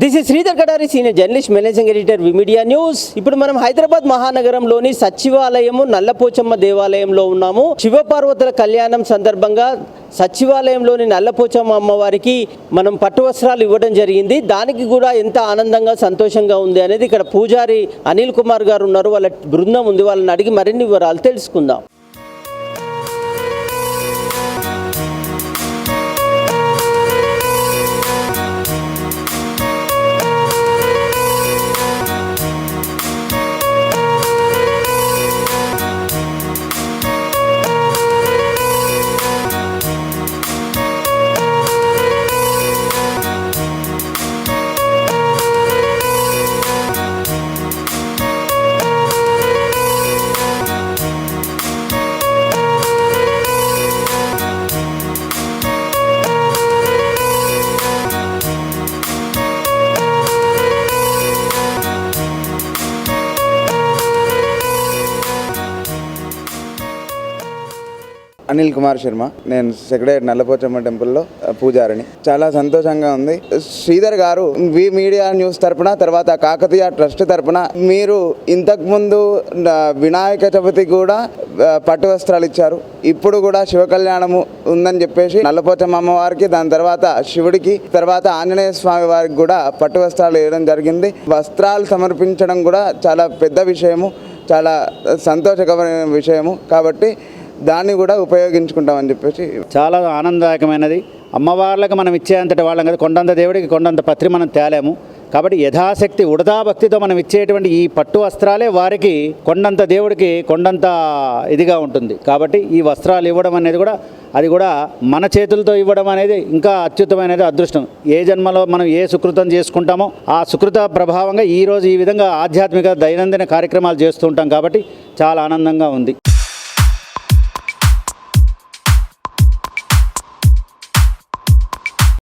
This is Sridhar Kadari senior journalist managing editor V media news ఇప్పుడు మనం హైదరాబాద్ మహానగరంలోని సచివాలయము నల్లపోచమ్మ దేవాలయంలో ఉన్నాము. శివపార్వతుల కళ్యాణం సందర్భంగా సచివాలయంలోని నల్లపోచమ్మ అమ్మవారికి మనం పట్టు వస్త్రాలు ఇవ్వడం జరిగింది. దానికి కూడా ఎంత ఆనందంగా సంతోషంగా ఉంది అనేది ఇక్కడ పూజారి అనిల్ కుమార్ గారు ఉన్నారు. వాళ్ళ బృందం ఉంది. వాళ్ళని అడిగి మరిన్ని వివరాలు తెలుసుకుందాం. అనిల్ కుమార్ శర్మ. నేను సెక్రటరీ నల్లపోచమ్మ టెంపుల్లో పూజారిని. చాలా సంతోషంగా ఉంది. శ్రీధర్ గారు వి మీడియా న్యూస్ తరపున తర్వాత కాకతీయ ట్రస్ట్ తరపున మీరు ఇంతకుముందు వినాయక చవితి కూడా పట్టు వస్త్రాలు ఇచ్చారు. ఇప్పుడు కూడా శివ కళ్యాణము ఉందని చెప్పేసి నల్లపోచమ్మ అమ్మవారికి దాని తర్వాత శివుడికి తర్వాత ఆంజనేయ స్వామి వారికి కూడా పట్టు వస్త్రాలు వేయడం జరిగింది. వస్త్రాలు సమర్పించడం కూడా చాలా పెద్ద విషయము చాలా సంతోషకరమైన విషయము. కాబట్టి దాన్ని కూడా ఉపయోగించుకుంటామని చెప్పేసి చాలా ఆనందదాయకమైనది. అమ్మవార్లకు మనం ఇచ్చేంతటి వాళ్ళం కదా. కొండంత దేవుడికి కొండంత పత్రి మనం తేలేము. కాబట్టి యథాశక్తి ఉడతా భక్తితో మనం ఇచ్చేటువంటి ఈ పట్టు వస్త్రాలే వారికి కొండంత దేవుడికి కొండంత ఇదిగా ఉంటుంది. కాబట్టి ఈ వస్త్రాలు ఇవ్వడం అనేది కూడా అది కూడా మన చేతులతో ఇవ్వడం అనేది ఇంకా అత్యుత్తమైనది అదృష్టం. ఏ జన్మలో మనం ఏ సుకృతం చేసుకుంటామో ఆ సుకృత ప్రభావంగా ఈరోజు ఈ విధంగా ఆధ్యాత్మిక దైనందిన కార్యక్రమాలు చేస్తూ ఉంటాం కాబట్టి చాలా ఆనందంగా ఉంది.